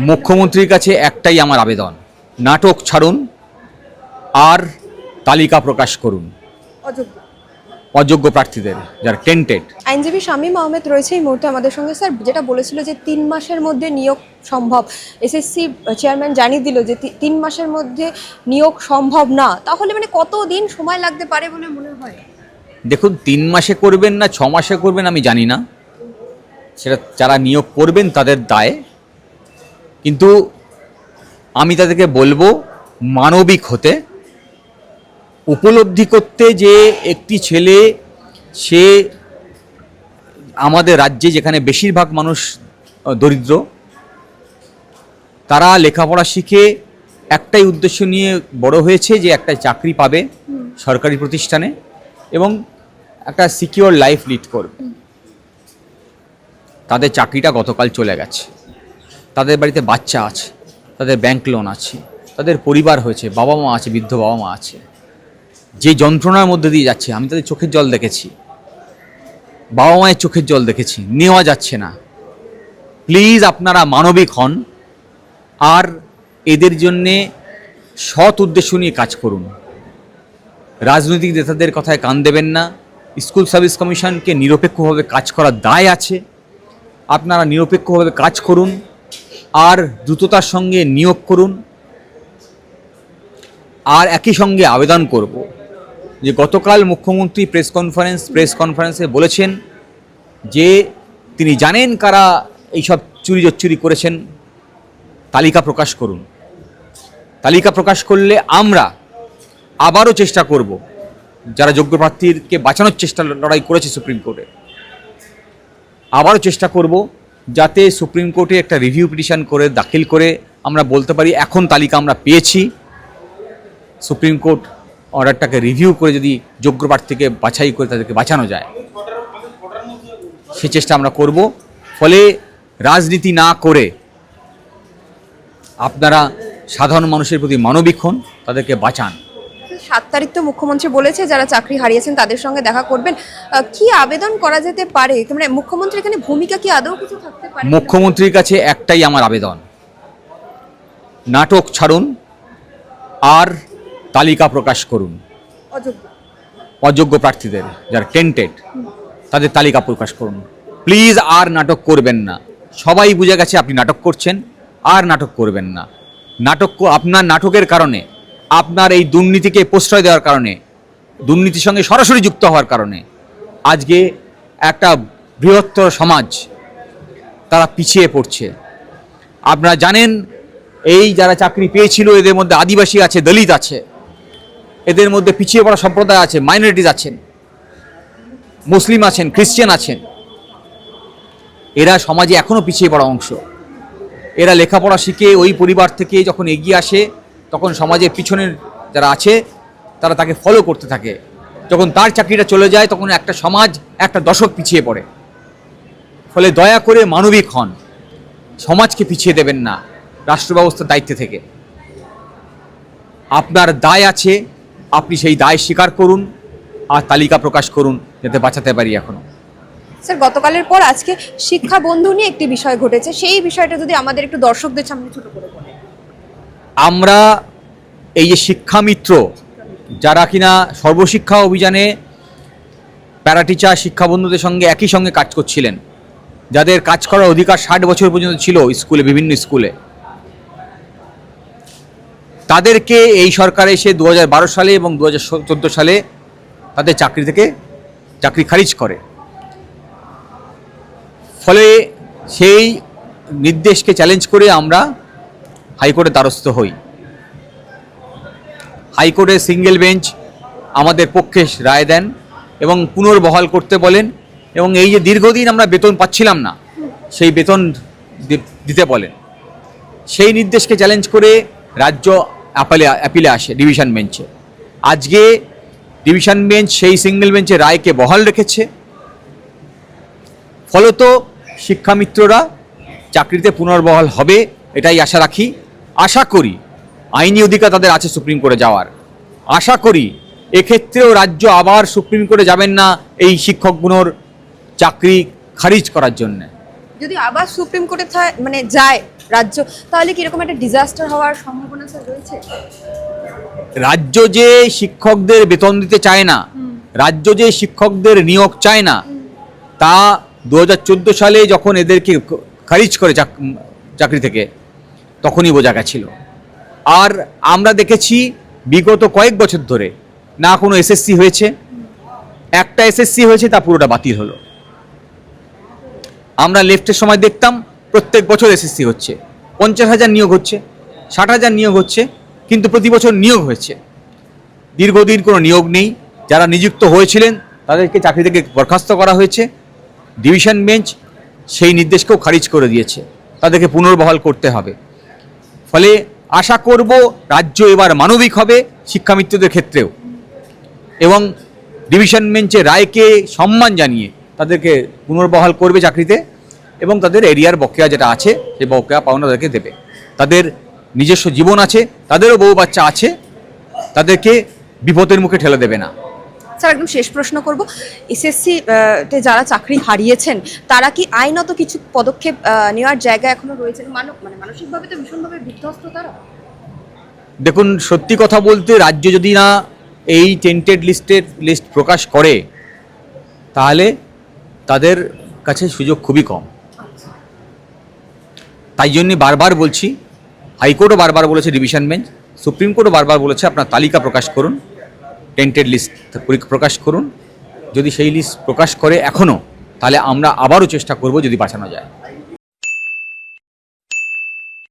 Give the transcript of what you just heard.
মুখ্যমন্ত্রীর কাছে একটাই আমার আবেদন নাটক ছাড়ুন আর তালিকা প্রকাশ করুন। অযোগ্য। প্রার্থীদের যারা টেন্টেড আইনজীবী শামীম আহমেদ রয়েছে এই মুহূর্তে আমাদের সঙ্গে। স্যার যেটা বলেছিল যে তিন মাসের মধ্যে নিয়োগ সম্ভব এসএসসি চেয়ারম্যান জানিয়ে দিল যে তিন মাসের মধ্যে নিয়োগ সম্ভব না। তাহলে মানে কত দিন সময় লাগতে পারে বলে মনে হয়? দেখুন তিন মাসে করবেন না ছ মাসে করবেন আমি জানি না। সেটা যারা নিয়োগ করবেন তাদের দায়। কিন্তু আমি তাদেরকে বলব, মানবিক হতে, উপলব্ধি করতে যে একটি ছেলে, সে আমাদের রাজ্যে যেখানে বেশিরভাগ মানুষ দরিদ্র, তারা লেখাপড়া শিখে একটাই উদ্দেশ্য নিয়ে বড় হয়েছে যে একটা চাকরি পাবে সরকারি প্রতিষ্ঠানে এবং একটা সিকিওর লাইফ লিড করবে। তাদের চাকরিটা গতকাল চলে গেছে। তাদের বাড়িতে বাচ্চা আছে, তাদের ব্যাংক লোন আছে, তাদের পরিবার হয়েছে বাবা মা আছে, বৃদ্ধ বাবা মা আছে। যে যন্ত্রণার মধ্যে দিয়ে যাচ্ছে, আমি তাদের চোখের জল দেখেছি। বাবা মায়ের চোখের জল দেখেছি, নেওয়া যাচ্ছে না। প্লিজ আপনারা মানবিক হন আর এদের জন্যে সৎ উদ্দেশ্য নিয়ে কাজ করুন। রাজনৈতিক নেতাদের কথায় কান দেবেন না। স্কুল সার্ভিস কমিশনকে নিরপেক্ষভাবে কাজ করার দায় আছে। আপনারা নিরপেক্ষভাবে কাজ করুন। আর দ্রুততার সঙ্গে নিয়োগ করুন। আর একই সঙ্গে আবেদন করব। যে গতকাল মুখ্যমন্ত্রী প্রেস কনফারেন্স, প্রেস কনফারেন্সে বলেছেন যে তিনি জানেন কারা এইসব চুরি জচ্চুরি করেছেন। তালিকা প্রকাশ করুন। তালিকা প্রকাশ করলে আমরা আবারও চেষ্টা করব যারা যোগ্য প্রার্থীকে বাঁচানোর চেষ্টা লড়াই করেছে সুপ্রিম কোর্টে। আবারও চেষ্টা করব যাতে সুপ্রিম কোর্টে একটা রিভিউ পিটিশন করে, দাখিল করে আমরা বলতে পারি, এখন তালিকা আমরা পেয়েছি। সুপ্রিম কোর্ট অর্ডারটাকে রিভিউ করে যদি যোগ্য প্রার্থীকে বাছাই করে তাদেরকে বাঁচানো যায়, সে চেষ্টা আমরা করব। ফলে রাজনীতি না করে আপনারা সাধারণ মানুষের প্রতি মানবিক হন, তাদেরকে বাঁচান। সাত তারিখ তো মুখ্যমন্ত্রী বলেছে যারা চাকরি হারিয়েছেন তাদের সঙ্গে দেখা করবেন। কি আবেদন করা যেতে পারে? মানে মুখ্যমন্ত্রী এখানে ভূমিকা কি আদৌ কিছু থাকতে পারে? মুখ্যমন্ত্রীর কাছে একটাই আমার আবেদন। নাটক ছাড়ুন আর তালিকা প্রকাশ করুন। অযোগ্য। অযোগ্য প্রার্থীদের যারা টেন্টেড তাদের তালিকা প্রকাশ করুন। প্লিজ আর নাটক করবেন না। সবাই বুঝে গেছে আপনি নাটক করছেন আর নাটক করবেন না। নাটক আপনার নাটকের কারণে আপনার এই দুর্নীতিকে প্রশ্রয় দেওয়ার কারণে, দুর্নীতির সঙ্গে সরাসরি যুক্ত হওয়ার কারণে আজকে একটা বৃহত্তর সমাজ তারা পিছিয়ে পড়ছে। আপনারা জানেন, এই যারা চাকরি পেয়েছিল, এদের মধ্যে আদিবাসী আছে, দলিত আছে, এদের মধ্যে পিছিয়ে পড়া সম্প্রদায় আছে মাইনরিটিস আছেন, মুসলিম আছেন খ্রিশ্চান আছেন, এরা সমাজে এখনও পিছিয়ে পড়া অংশ। এরা লেখাপড়া শিখে ওই পরিবার থেকে যখন এগিয়ে আসে তখন সমাজের পিছনের যারা আছে, তারা তাকে ফলো করতে থাকে। যখন তার চাকরিটা চলে যায়, তখন একটা সমাজ, একটা দশক পিছিয়ে পড়ে। ফলে দয়া করে মানবিক হন। সমাজকে পিছিয়ে দেবেন না। রাষ্ট্র ব্যবস্থার দায়িত্বে থেকে। আপনার দায় আছে, আপনি সেই দায় স্বীকার করুন আর তালিকা প্রকাশ করুন যাতে বাঁচাতে পারি এখনও। স্যার, গতকালের পর আজকে শিক্ষা বন্ধু নিয়ে একটি বিষয় ঘটেছে। সেই বিষয়টা যদি আমাদের একটু দর্শকদের সামনে ছোট করে আমরা এই যে শিক্ষামিত্র যারা কিনা সর্বশিক্ষা অভিযানে প্যারাটিচার শিক্ষাবন্ধুদের সঙ্গে একই সঙ্গে কাজ করছিলেন, যাদের কাজ করার অধিকার ষাট বছর পর্যন্ত ছিল স্কুলে, বিভিন্ন স্কুলে। তাদেরকে এই সরকার এসে দু হাজার বারো সালে এবং দু হাজার চোদ্দ সালে তাদের চাকরি থেকে চাকরি খারিজ করে। ফলে সেই নির্দেশকে চ্যালেঞ্জ করে আমরা হাইকোর্টের দ্বারস্থ হই। হাইকোর্টের সিঙ্গেল বেঞ্চ আমাদের পক্ষে রায় দেন এবং পুনর্বহাল করতে বলেন এবং এই যে দীর্ঘদিন আমরা বেতন পাচ্ছিলাম না, সেই বেতন দিতে বলেন। সেই নির্দেশকে চ্যালেঞ্জ করে রাজ্য অ্যাপেলে অ্যাপিলে আসে ডিভিশন বেঞ্চে আজকে ডিভিশন বেঞ্চ সেই সিঙ্গেল বেঞ্চে রায়কে বহাল রেখেছে। ফলত শিক্ষামিত্ররা চাকরিতে পুনর্বহাল হবে এটাই আশা রাখি। আশা করি আইনি অধিকার তাদের আছে সুপ্রিম কোর্টে যাওয়ার। আশা করি এক্ষেত্রেও রাজ্য আবার সুপ্রিম কোর্টে যাবেন না এই শিক্ষকগুলোর চাকরি খারিজ করার জন্যে। যদি আবার সুপ্রিম কোর্টে মানে যায় রাজ্য তাহলে কি এরকম একটা ডিজাস্টার হওয়ার সম্ভাবনা স্যার রয়েছে? রাজ্য যে শিক্ষকদের বেতন দিতে চায় না রাজ্য যে শিক্ষকদের নিয়োগ চায় না তা দু হাজার চোদ্দ সালে যখন এদেরকে খারিজ করে চাকরি থেকে তখনই বোঝা গেছিল। আর আমরা দেখেছি বিগত কয়েক বছর ধরে না কোনো এসএসসি হয়েছে। একটা এসএসসি হয়েছে, তা পুরোটা বাতিল হলো। আমরা লেফটের সময় দেখতাম প্রত্যেক বছর এসএসসি হচ্ছে। পঞ্চাশ হাজার নিয়োগ হচ্ছে, ষাট হাজার নিয়োগ হচ্ছে, কিন্তু প্রতি বছর নিয়োগ হয়েছে। দীর্ঘদিন কোনো নিয়োগ নেই। যারা নিযুক্ত হয়েছিলেন, তাদেরকে চাকরি থেকে বরখাস্ত করা হয়েছে। ডিভিশন বেঞ্চ সেই নির্দেশকেও খারিজ করে দিয়েছে। তাদেরকে পুনর্বহাল করতে হবে। ফলে আশা করব রাজ্য এবার মানবিক হবে শিক্ষামিত্রদের ক্ষেত্রেও। এবং ডিভিশন বেঞ্চের রায়কে সম্মান জানিয়ে তাদেরকে পুনর্বহাল করবে চাকরিতে এবং তাদের এরিয়ার বকেয়া যেটা আছে, সেই বকেয়া পাওনা তাদেরকে দেবে। তাদের নিজস্ব জীবন আছে, তাদেরও বউ বাচ্চা আছে, তাদেরকে বিপদের মুখে ঠেলে দেবে না। স্যার একদম শেষ প্রশ্ন করব। এসএসসি তে যারা চাকরি হারিয়েছেন, তারা কি আইনত কিছু পদক্ষেপ নেওয়ার জায়গা এখনও রয়েছে? মানব মানে মানসিকভাবে তো ভীষণভাবে বিধ্বস্ত তারা। দেখুন, সত্যি কথা বলতে রাজ্য যদি না এই টেন্টেড লিস্টের লিস্ট প্রকাশ করে, তাহলে তাদের কাছে সুযোগ খুবই কম। তাই জন্যে বারবার বলছি, হাইকোর্টও বারবার বলেছে ডিভিশন বেঞ্চ, সুপ্রিম কোর্টও বারবার বলেছে আপনার তালিকা প্রকাশ করুন। টেন্টেড লিস্ট প্রকাশ করুন। যদি সেই লিস্ট প্রকাশ করে এখনও, তাহলে আমরা আবারও চেষ্টা করব যদি বাঁচানো যায়।